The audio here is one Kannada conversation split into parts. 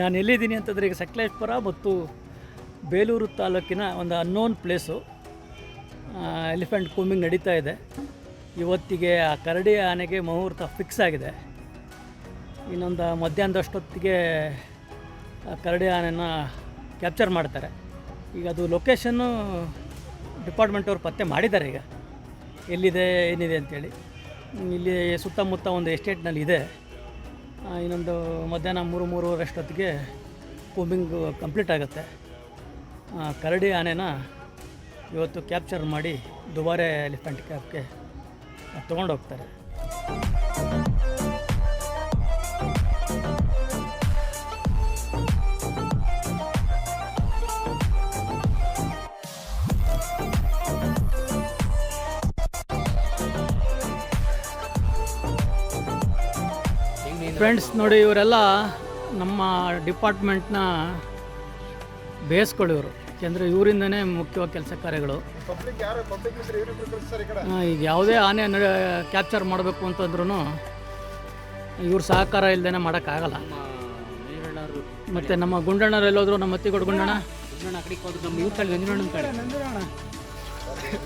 ನಾನು ಎಲ್ಲಿದ್ದೀನಿ ಅಂತಂದರೆ ಈಗ ಸಕಲೇಶ್ಪುರ ಮತ್ತು ಬೇಲೂರು ತಾಲೂಕಿನ ಒಂದು ಅನ್ನೋನ್ ಪ್ಲೇಸು ಎಲಿಫೆಂಟ್ ಕೂಮಿಂಗ್ ನಡೀತಾ ಇದೆ. ಇವತ್ತಿಗೆ ಆ ಕರಡಿ ಆನೆಗೆ ಮುಹೂರ್ತ ಫಿಕ್ಸ್ ಆಗಿದೆ. ಇನ್ನೊಂದು ಮಧ್ಯಾಹ್ನದಷ್ಟೊತ್ತಿಗೆ ಕರಡಿ ಆನೆನ ಕ್ಯಾಪ್ಚರ್ ಮಾಡ್ತಾರೆ. ಈಗ ಅದು ಲೊಕೇಶನ್ನು ಡಿಪಾರ್ಟ್ಮೆಂಟ್ ಅವ್ರು ಪತ್ತೆ ಮಾಡಿದ್ದಾರೆ ಈಗ. ಎಲ್ಲಿದೆ ಏನಿದೆ ಹ್ಮ್, ಇಲ್ಲಿ ಸುತ್ತಮುತ್ತ ಒಂದು ಎಸ್ಟೇಟ್ನಲ್ಲಿ ಇದೆ. ಇನ್ನೊಂದು ಮಧ್ಯಾಹ್ನ ಮೂರು, ಮೂರುವರೆಷ್ಟೊತ್ತಿಗೆ ಕೂಂಬಿಂಗ್ ಕಂಪ್ಲೀಟ್ ಆಗುತ್ತೆ. ಕರಡಿ ಆನೆನ ಇವತ್ತು ಕ್ಯಾಪ್ಚರ್ ಮಾಡಿ ದುಬಾರೆ ಎಲಿಫೆಂಟ್ ಕ್ಯಾಬ್ಗೆ ತೊಗೊಂಡೋಗ್ತಾರೆ. ಫ್ರೆಂಡ್ಸ್ ನೋಡಿ ಇವರೆಲ್ಲ ನಮ್ಮ ಡಿಪಾರ್ಟ್ಮೆಂಟ್ನ ಬೇಸ್ಗಳಿವರು ಯಾಕೆಂದರೆ ಇವರಿಂದನೇ ಮುಖ್ಯವಾಗಿ ಕೆಲಸ ಕಾರ್ಯಗಳು. ಈಗ ಯಾವುದೇ ಆನೆ ನಡೆ ಕ್ಯಾಪ್ಚರ್ ಮಾಡಬೇಕು ಅಂತಂದ್ರೂ ಇವ್ರ ಸಹಕಾರ ಇಲ್ಲದೇ ಮಾಡೋಕ್ಕಾಗಲ್ಲ. ಮತ್ತು ನಮ್ಮ ಗುಂಡಣ್ಣರು ಎಲ್ಲೋದ್ರು ನಮ್ಮ ಮತ್ತಿಗೋಡು ಗುಂಡಣ್ಣ?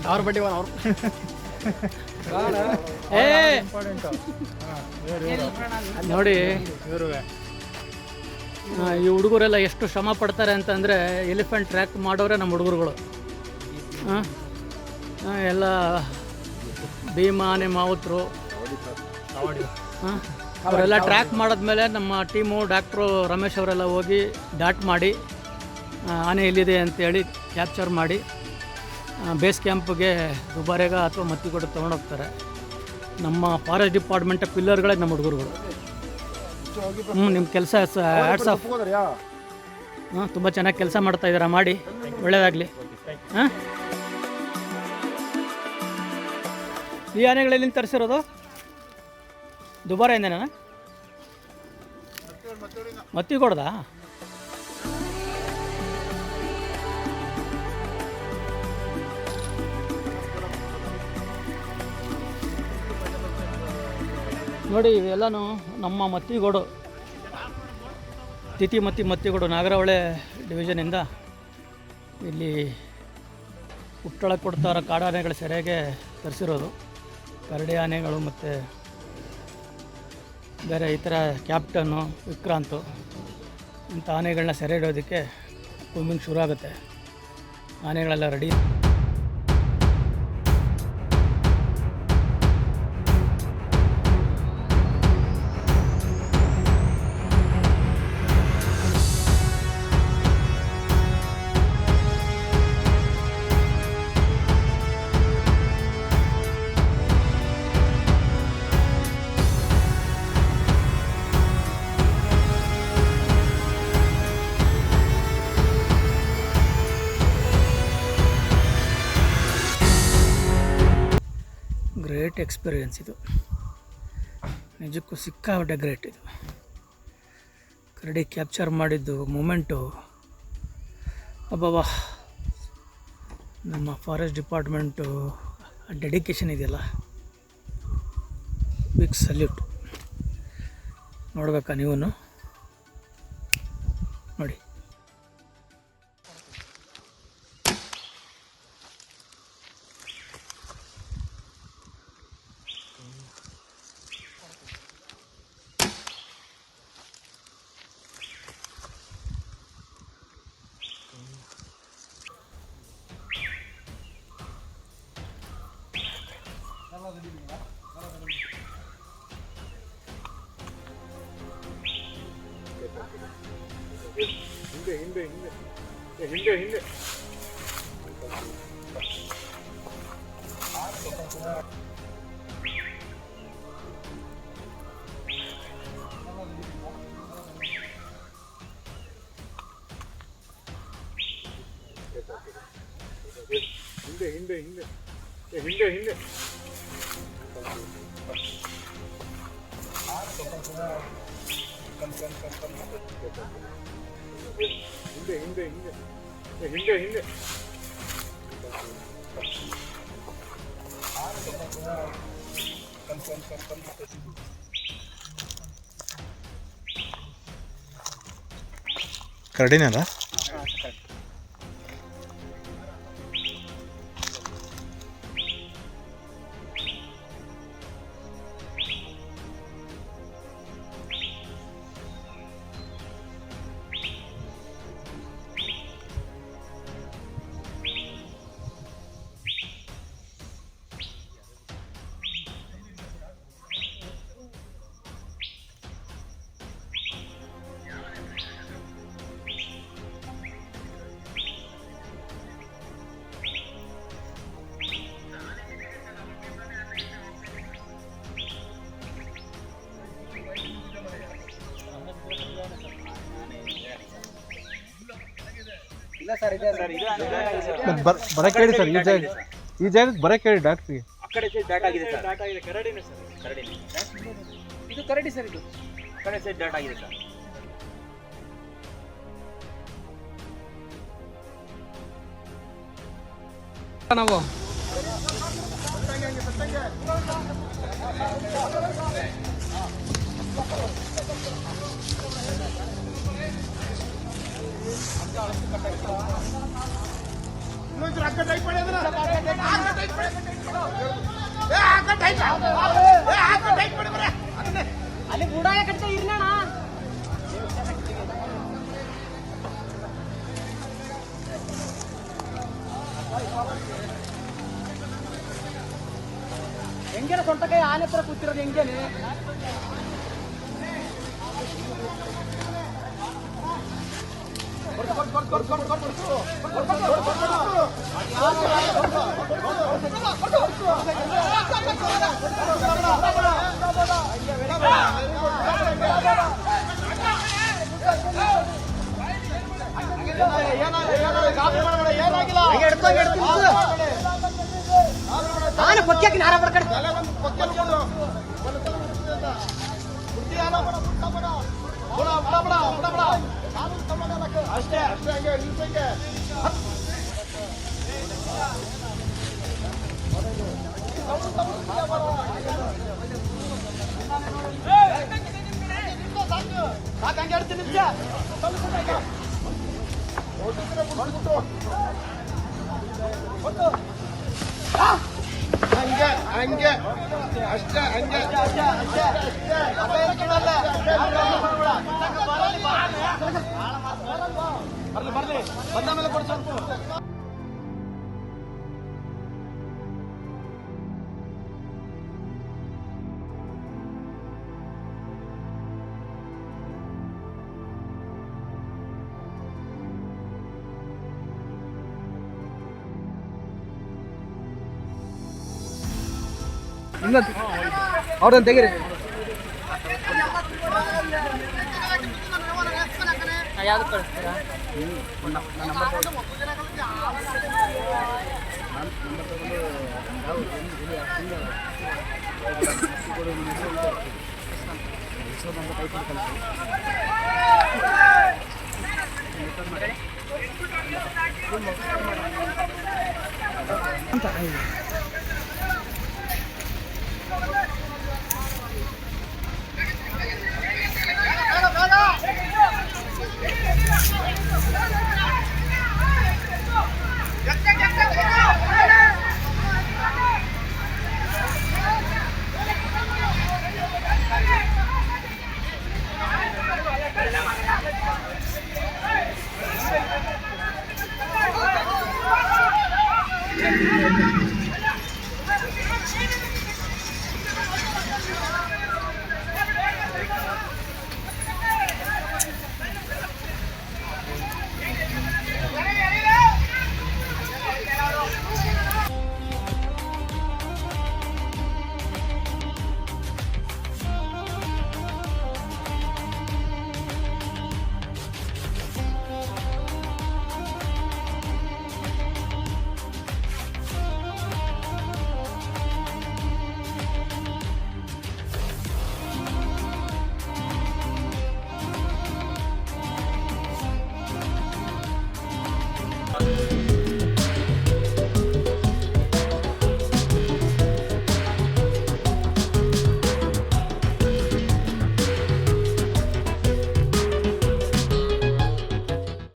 ಅವ್ರ ಬಡ್ಡಿ ಅವ್ರು. ನೋಡಿ. ಈ ಹುಡುಗರೆಲ್ಲ ಎಷ್ಟು ಶ್ರಮ ಪಡ್ತಾರೆ ಅಂತಂದರೆ ಎಲಿಫೆಂಟ್ ಟ್ರ್ಯಾಕ್ ಮಾಡೋರೆ ನಮ್ಮ ಹುಡುಗರುಗಳು. ಎಲ್ಲ ಭೀಮ ಆನೆ ಮಾವುತರು ಅವರೆಲ್ಲ ಟ್ರ್ಯಾಕ್ ಮಾಡಿದ್ಮೇಲೆ ನಮ್ಮ ಟೀಮು ಡಾಕ್ಟ್ರು ರಮೇಶ್ ಅವರೆಲ್ಲ ಹೋಗಿ ಡಾಟ್ ಮಾಡಿ ಆನೆ ಎಲ್ಲಿದೆ ಅಂತೇಳಿ ಕ್ಯಾಪ್ಚರ್ ಮಾಡಿ. ಬೇಸ್ ಕ್ಯಾಂಪ್ಗೆ ದುಬಾರೆಗ ಅಥವಾ ತೊಗೊಂಡು ತೊಗೊಂಡೋಗ್ತಾರೆ ನಮ್ಮ ಫಾರೆಸ್ಟ್ ಡಿಪಾರ್ಟ್ಮೆಂಟ್ ಪಿಲ್ಲರ್ಗಳೇ ನಮ್ಮ ಹುಡುಗರುಗಳು. ಹ್ಞೂ ನಿಮ್ಮ ಕೆಲಸ ಹ್ಯಾಟ್ಸ್ ಆಫ್ ಹಾಂ ತುಂಬ ಚೆನ್ನಾಗಿ ಕೆಲಸ ಮಾಡ್ತಾ ಇದ್ದೀರಾ, ಮಾಡಿ. ಒಳ್ಳೆಯದಾಗಲಿ ಹಾಂ? ಈ ಆನೆಗಳಲ್ಲಿ ತರಿಸಿರೋದು? ದುಬಾರೆಯಿಂದನಾ? ಮತ್ತಿಗೊಡ್ದಾ ನೋಡಿ, ಇವೆಲ್ಲನೂ ನಮ್ಮ ಮತ್ತಿಗೋಡು, ತಿಥಿ ಮತ್ತಿ ಮತ್ತಿಗೋಡು ನಾಗರಹೊಳೆ ಡಿವಿಷನಿಂದ ಇಲ್ಲಿ ಹುಟ್ಟಳ ಕೊಡ್ತಾರ ಕಾಡಾನೆಗಳ ಸೆರೆಗೆ ತರಿಸಿರೋದು. ಕರಡಿ ಆನೆಗಳು ಮತ್ತು ಬೇರೆ ಈ ಥರ ಕ್ಯಾಪ್ಟನ್ನು ವಿಕ್ರಾಂತು ಇಂಥ ಆನೆಗಳನ್ನ ಸೆರೆ ಹಿಡೋದಕ್ಕೆ ಕೂಮಿಂಗ್ ಶುರು ಆಗುತ್ತೆ. ಆನೆಗಳೆಲ್ಲ ರೆಡಿ ಎಕ್ಸ್ಪೀರಿಯನ್ಸ್ ಇದು. ನಿಜಕ್ಕೂ ಸಿಕ್ಕಾಪಟ್ಟೆ ಗ್ರೇಟ್ ಇದು. ಕರಡಿ ಕ್ಯಾಪ್ಚರ್ ಮಾಡಿದ್ದು ಮೂಮೆಂಟು. ಅಬ್ಬವಾ ನಮ್ಮ ಫಾರೆಸ್ಟ್ ಡಿಪಾರ್ಟ್ಮೆಂಟು ಡೆಡಿಕೇಶನ್ ಇದೆಯಲ್ಲ. ಬಿಗ್ ಸಲ್ಯೂಟ್ ನೋಡ್ಬೇಕಾ ನೀವು 힘내 힘내 힘내 야, 힘내 힘내 힘내 힘내 힘내 야, 힘내 힘내 ಹಿಂದೆ ಹಿಂದೆ ಹಿಂದೆ ಹಿಂದೆ ಹಿಂದೆ ಏ, ಹಿಂದೆ ಹಿಂದೆ ಕರಡಿನಲ್ಲ ಬರ ಬರಕ್ಕೆ ಹೇಳಿ ಸರ್ ಈ ಜಾಗ ಈ ಜಾಗಕ್ಕೆ ಬರಕ್ಕೆ ಹೇಳಿ ಡಾಕ್ಟ್ರಿಗೆ ಕಡೆ ಸೈಡ್ ಡಾಟ್ ಆಗಿದೆ ಸರ್. ಡಾಟಾ ಇದೆ ಕರಡಿನೇ ಸರ್. ಕರಡಿ. ಇದು ಕರಡಿ ಸರ್ ಇದು. ಕಡೆ ಸೈಡ್ ಡಾಟ್ ಆಗಿದೆ ಸರ್. ನಾವು ಅಲ್ಲಿ ಬುಡಾಯ ಕಟ್ಟ ಇರ್ನಣ್ಣ. ಹೆಂಗೇನ ಸೊಂಟಕಾಯಿ ಆನೆ ಹತ್ರ ಕೂತಿರೋದು ಹೆಂಗೇನೆ? ಆನೆ ಪಕ್ಕಕ್ಕೆ ನಾರ ಬಡ್ಕಡೆ ಅಷ್ಟೇ ಅಷ್ಟೇ. ಹಂಗೆ ನಿಲ್ಸಂಗೆ ಸಾಕಂಗೆ ಎರಡು ನಿಮಿಷ ಹಂಗೆ ಹಂಗೆ ಅಷ್ಟೇ ಹಂಗೆ ಅಷ್ಟೇ ಅಷ್ಟೇ ಅಷ್ಟೇ ಮೇಲೆ ಸ್ವಲ್ಪ. ಅವ್ರನ್ನ ತೆಗೀರಿ. ಯಾವ್ದು ಕಳಿಸ್ತೀರಾ Come on.